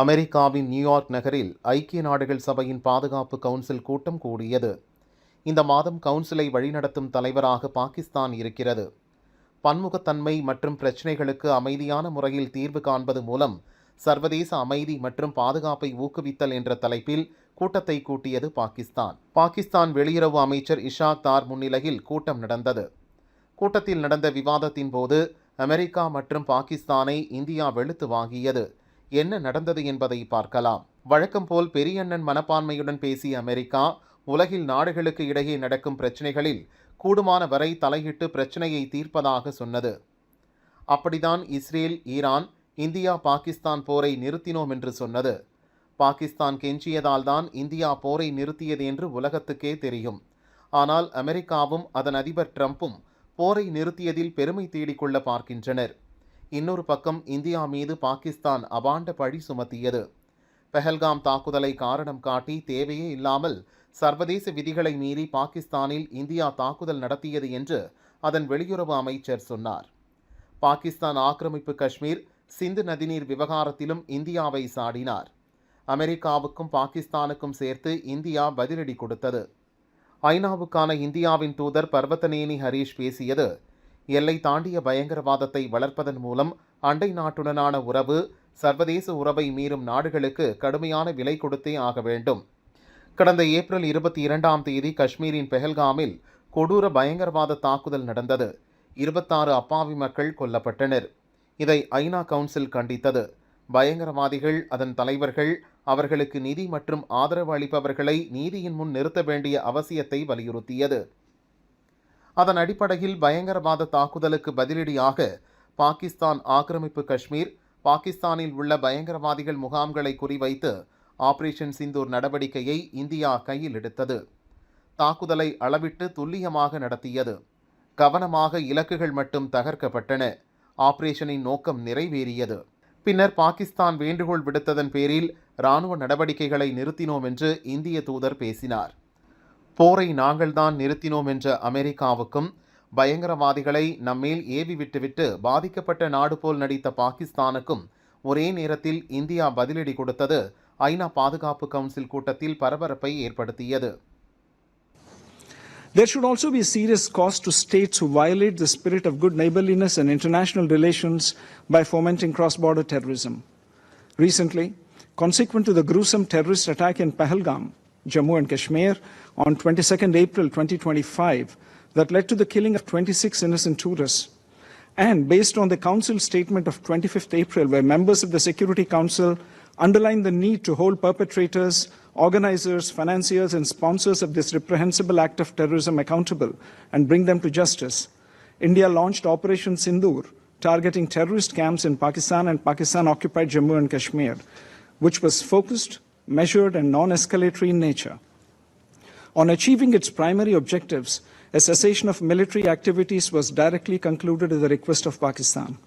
அமெரிக்காவின் நியூயார்க் நகரில் ஐக்கிய நாடுகள் சபையின் பாதுகாப்பு கவுன்சில் கூட்டம் கூடியது. இந்த மாதம் கவுன்சிலை வழிநடத்தும் தலைவராக பாகிஸ்தான் இருக்கிறது. பன்முகத்தன்மை மற்றும் பிரச்சினைகளுக்கு அமைதியான முறையில் தீர்வு காண்பது மூலம் சர்வதேச அமைதி மற்றும் பாதுகாப்பை ஊக்குவித்தல் என்ற தலைப்பில் கூட்டத்தை கூட்டியது பாகிஸ்தான். பாகிஸ்தான் வெளியுறவு அமைச்சர் இஷாக் தார் முன்னிலையில் கூட்டம் நடந்தது. கூட்டத்தில் நடந்த விவாதத்தின் போது அமெரிக்கா மற்றும் பாகிஸ்தானை இந்தியா வெளுத்து வாங்கியது. என்ன நடந்தது என்பதை பார்க்கலாம். வழக்கம் போல் பெரியண்ணன் மனப்பான்மையுடன் பேசிய அமெரிக்கா உலகில் நாடுகளுக்கு இடையே நடக்கும் பிரச்சினைகளில் கூடுமான வரை தலையிட்டு பிரச்சினையை தீர்ப்பதாக சொன்னது. அப்படிதான் இஸ்ரேல் ஈரான் இந்தியா பாகிஸ்தான் போரை நிறுத்தினோம் என்று சொன்னது. பாகிஸ்தான் கெஞ்சியதால் தான் இந்தியா போரை நிறுத்தியது என்று உலகத்துக்கே தெரியும். ஆனால் அமெரிக்காவும் அதன் அதிபர் ட்ரம்ப்பும் போரை நிறுத்தியதில் பெருமை தேடிக்கொள்ள பார்க்கின்றனர். இன்னொரு பக்கம் இந்தியா மீது பாகிஸ்தான் அபாண்ட பழி சுமத்தியது. பெஹல்காம் தாக்குதலை காரணம் காட்டி தேவையே இல்லாமல் சர்வதேச விதிகளை மீறி பாகிஸ்தானில் இந்தியா தாக்குதல் நடத்தியது என்று அதன் வெளியுறவு அமைச்சர் சொன்னார். பாகிஸ்தான் ஆக்கிரமிப்பு காஷ்மீர் சிந்து நதிநீர் விவகாரத்திலும் இந்தியாவை சாடினார். அமெரிக்காவுக்கும் பாகிஸ்தானுக்கும் சேர்த்து இந்தியா பதிலடி கொடுத்தது. ஐநாவுக்கான இந்தியாவின் தூதர் பர்வத்தனேனி ஹரீஷ் பேசியது எல்லை தாண்டிய பயங்கரவாதத்தை வளர்ப்பதன் மூலம் அண்டை நாட்டுடனான உறவு சர்வதேச உறவை மீறும் நாடுகளுக்கு கடுமையான விலை கொடுத்தே ஆக வேண்டும். கடந்த ஏப்ரல் இருபத்தி இரண்டாம் தேதி காஷ்மீரின் பெஹல்காமில் கொடூர பயங்கரவாத தாக்குதல் நடந்தது. இருபத்தாறு அப்பாவி மக்கள் கொல்லப்பட்டனர். இதை ஐநா கவுன்சில் கண்டித்தது. பயங்கரவாதிகள் அதன் தலைவர்கள் அவர்களுக்கு நிதி மற்றும் ஆதரவு அளிப்பவர்களை நீதியின் முன் நிறுத்த வேண்டிய அவசியத்தை வலியுறுத்தியது. அதன் அடிப்படையில் பயங்கரவாத தாக்குதலுக்கு பதிலடியாக பாகிஸ்தான் ஆக்கிரமிப்பு காஷ்மீர் பாகிஸ்தானில் உள்ள பயங்கரவாதிகள் முகாம்களை குறிவைத்து ஆபரேஷன் சிந்தூர் நடவடிக்கையை இந்தியா கையில் எடுத்தது. தாக்குதலை அளவிட்டு துல்லியமாக நடத்தியது. கவனமாக இலக்குகள் மட்டும் தகர்க்கப்பட்டன. ஆபரேஷனின் நோக்கம் நிறைவேறியது. பின்னர் பாகிஸ்தான் வேண்டுகோள் விடுத்ததன் பேரில் இராணுவ நடவடிக்கைகளை நிறுத்தினோம் என்று இந்திய தூதர் பேசினார். போரை நாங்கள்தான் நிறுத்தினோம் என்ற அமெரிக்காவுக்கும் பயங்கரவாதிகளை நம்மேல் ஏவி விட்டுவிட்டு பாதிக்கப்பட்ட நாடு போல் நடித்த பாகிஸ்தானுக்கும் ஒரே நேரத்தில் இந்தியா பதிலடி கொடுத்தது ஐநா பாதுகாப்பு கவுன்சில் கூட்டத்தில் பரபரப்பை ஏற்படுத்தியது There should also be serious cost to states who violate the spirit of good neighborliness and international relations by fomenting cross border terrorism. Recently, consequent to the gruesome terrorist attack in Pahalgam, Jammu and Kashmir, on 22nd April 2025, that led to the killing of 26 innocent tourists, and based on the Council statement of 25th April, where members of the Security Council underlined the need to hold perpetrators, organizers, financiers, and sponsors of this reprehensible act of terrorism accountable and bring them to justice, India launched Operation Sindoor, targeting terrorist camps in Pakistan and Pakistan occupied Jammu and Kashmir, which was focused, measured, and non escalatory in nature. On achieving its primary objectives, a cessation of military activities was directly concluded at the request of Pakistan.